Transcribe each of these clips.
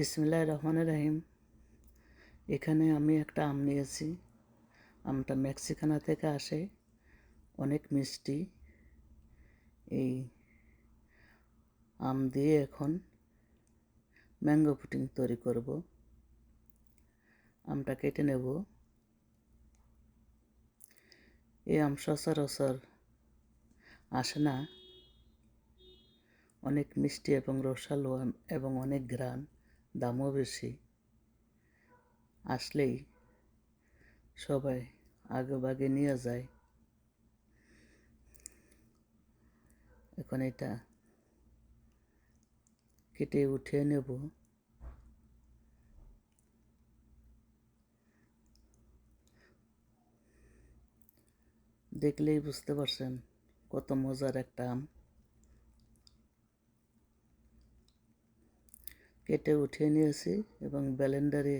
বিসমিল্লাহ রহমানের রহিম। এখানে আমি একটা আম নিয়েছি। আমটা মেক্সিকানা থেকে আসে। অনেক মিষ্টি। এই আম দিয়ে এখন ম্যাঙ্গো পুটিং তৈরি করব। আমটা কেটে নেব। এই আম সচরাচর আসে না। অনেক মিষ্টি এবং রসালো এবং অনেক ঘ্রাণ। দামও বেশি। আসলেই সবাই আগে বাগে নিয়ে যায়। এখন এটা কেটে উঠিয়ে নেব। দেখলেই বুঝতে পারছেন কত মজার একটা আম। কেটে উঠিয়ে নিয়েছি এবং ব্যালেন্ডারে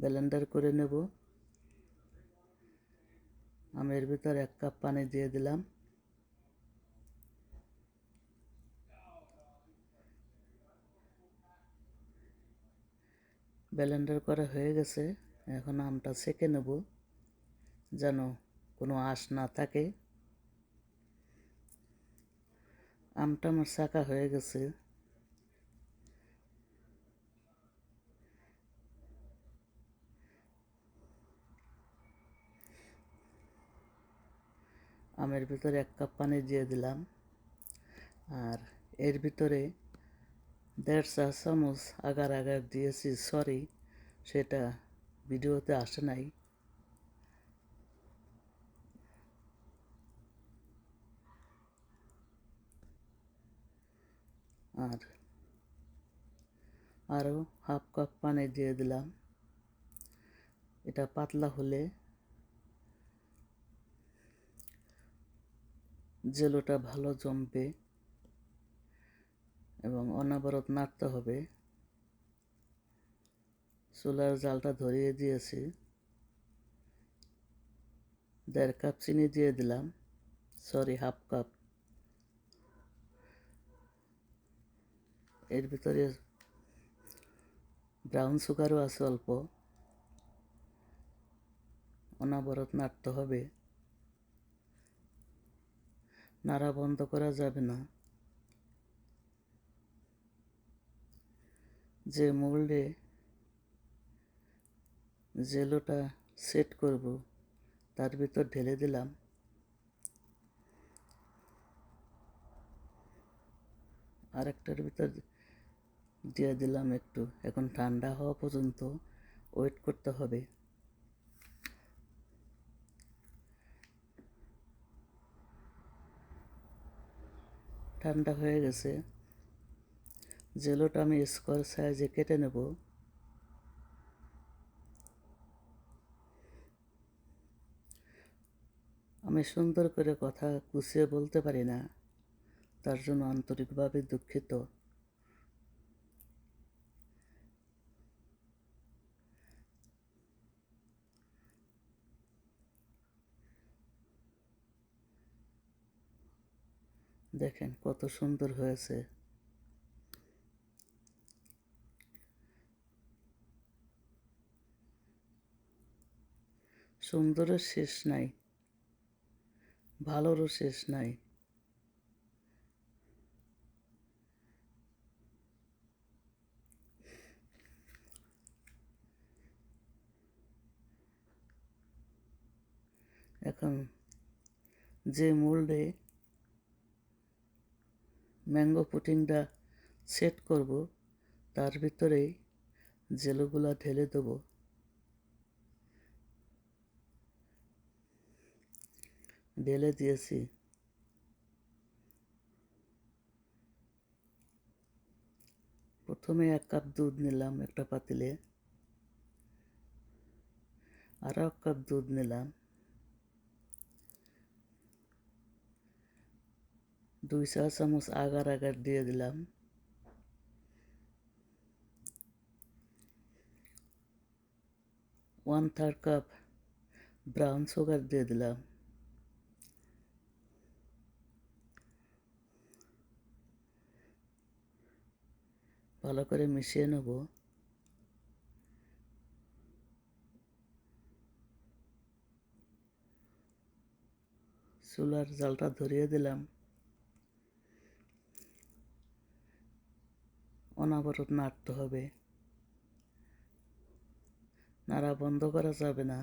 ব্যালেন্ডার করে নেব। আমের ভিতর এক কাপ পানি দিয়ে দিলাম। ব্যালেন্ডার করা হয়ে গেছে। এখন আমটা সেকে নেব, যেন কোনো আঁশ না থাকে। আমটা আমার শাঁকা হয়ে গেছে। আমের ভিতরে এক কাপ পানি দিয়ে দিলাম। আর এর ভিতরে দেড় চা চামচ আগার আগার দিয়েছি, সরি, সেটা ভিডিওতে আসে নাই। আর আরও হাফ কাপ পানি দিয়ে দিলাম। এটা পাতলা হলে জেলোটা ভালো জমবে এবং অনাবরত নাড়তে হবে। চুলার জালটা ধরিয়ে দিয়েছি। দেড় কাপ চিনি দিয়ে দিলাম। Sorry, half cup. এর ভিতরে ব্রাউন সুগারও আছে অল্প। অনাবরত নাড়তে হবে। নাড়া বন্ধ করা যাবে না। যে মোল্ডে জেলোটা সেট করব, তার ভিতর ঢেলে দিলাম। আরেকটার ভিতর দিয়ে দিলাম একটু। এখন ঠান্ডা হওয়া পর্যন্ত ওয়েট করতে হবে। ঠান্ডা হয়ে গেছে। জেলোটা আমি স্কোয়ার সাইজে কেটে নেব। আমি সুন্দর করে কথা কুচিয়ে বলতে পারি না। তার জন্য আন্তরিকভাবে দুঃখিত। দেখেন কত সুন্দর হয়েছে। সুন্দরের শেষ নাই ভালোরও শেষ নাই। এখন যে মোল্ডে ম্যাঙ্গো পুটিংটা সেট করব, তার ভিতরেই জেলোগুলা ঢেলে দেবো। ঢেলে দিয়েছি। প্রথমে এক কাপ দুধ নিলাম একটা পাতিলে। আরও এক কাপ দুধ নিলাম। দুই চা চামচ আগার আগার দিয়ে দিলাম। One third cup brown sugar দিয়ে দিলাম। ভালো করে মিশিয়ে নেব। চুলার জালটা ধরিয়ে দিলাম। অনাবরত নাড়তে হবে। নাড়া বন্ধ করা যাবে না।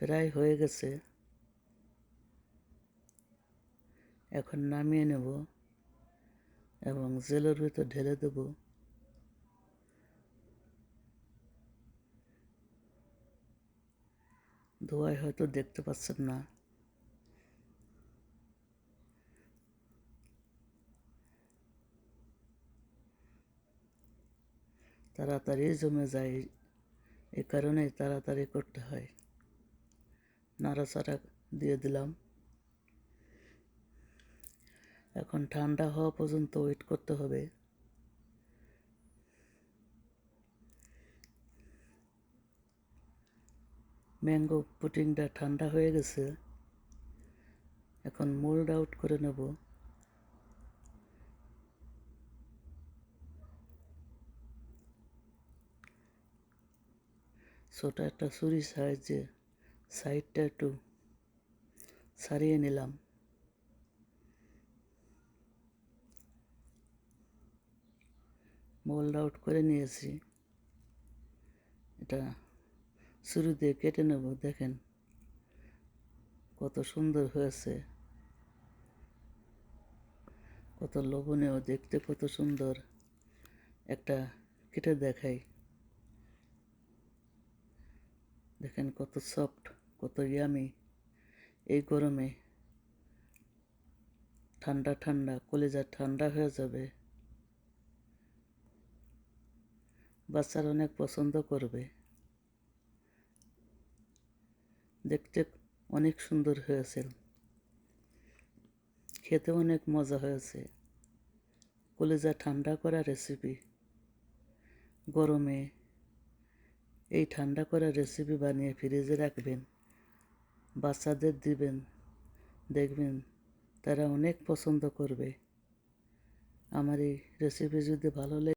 প্রায় হয়ে গেছে। এখন নামিয়ে নেব এবং জেলের ভিতর ঢেলে দেব। ধোয়ায় হয়তো দেখতে পাচ্ছেন না। তাড়াতাড়ি জমে যায়, এ কারণে তাড়াতাড়ি করতে হয়। নাড়াচাড়া দিয়ে দিলাম। এখন ঠান্ডা হওয়া পর্যন্ত ওয়েট করতে হবে। ম্যাঙ্গো পুটিংটা ঠান্ডা হয়ে গেছে, এখন মোল্ড আউট করে নেব। ছোট একটা ছুরি সাহায্যে সাইডটা একটু সারিয়ে নিলাম। মোল্ড আউট করে নিয়েছি। এটা ছুরি দিয়ে কেটে নেব, দেখেন। কত সুন্দর হয়েছে। কত লোভনীয়, দেখতে কত সুন্দর। একটা কেটে দেখাই। দেখেন কত সফট, কত ইয়ামি। এই গরমে ঠান্ডা ঠান্ডা, কলিজা ঠান্ডা হয়ে যাবে। বাচ্চারা অনেক পছন্দ করবে। দেখতে অনেক সুন্দর হয়েছে। খেতে অনেক মজা হয়েছে। কলিজা ঠান্ডা করা রেসিপি গরমে এই ঠান্ডা করা রেসিপি বানিয়ে ফ্রিজে রাখবেন, বাচ্চাদের দিবেন, দেখবেন তারা অনেক পছন্দ করবে। আমার এই রেসিপি যদি ভালো লাগে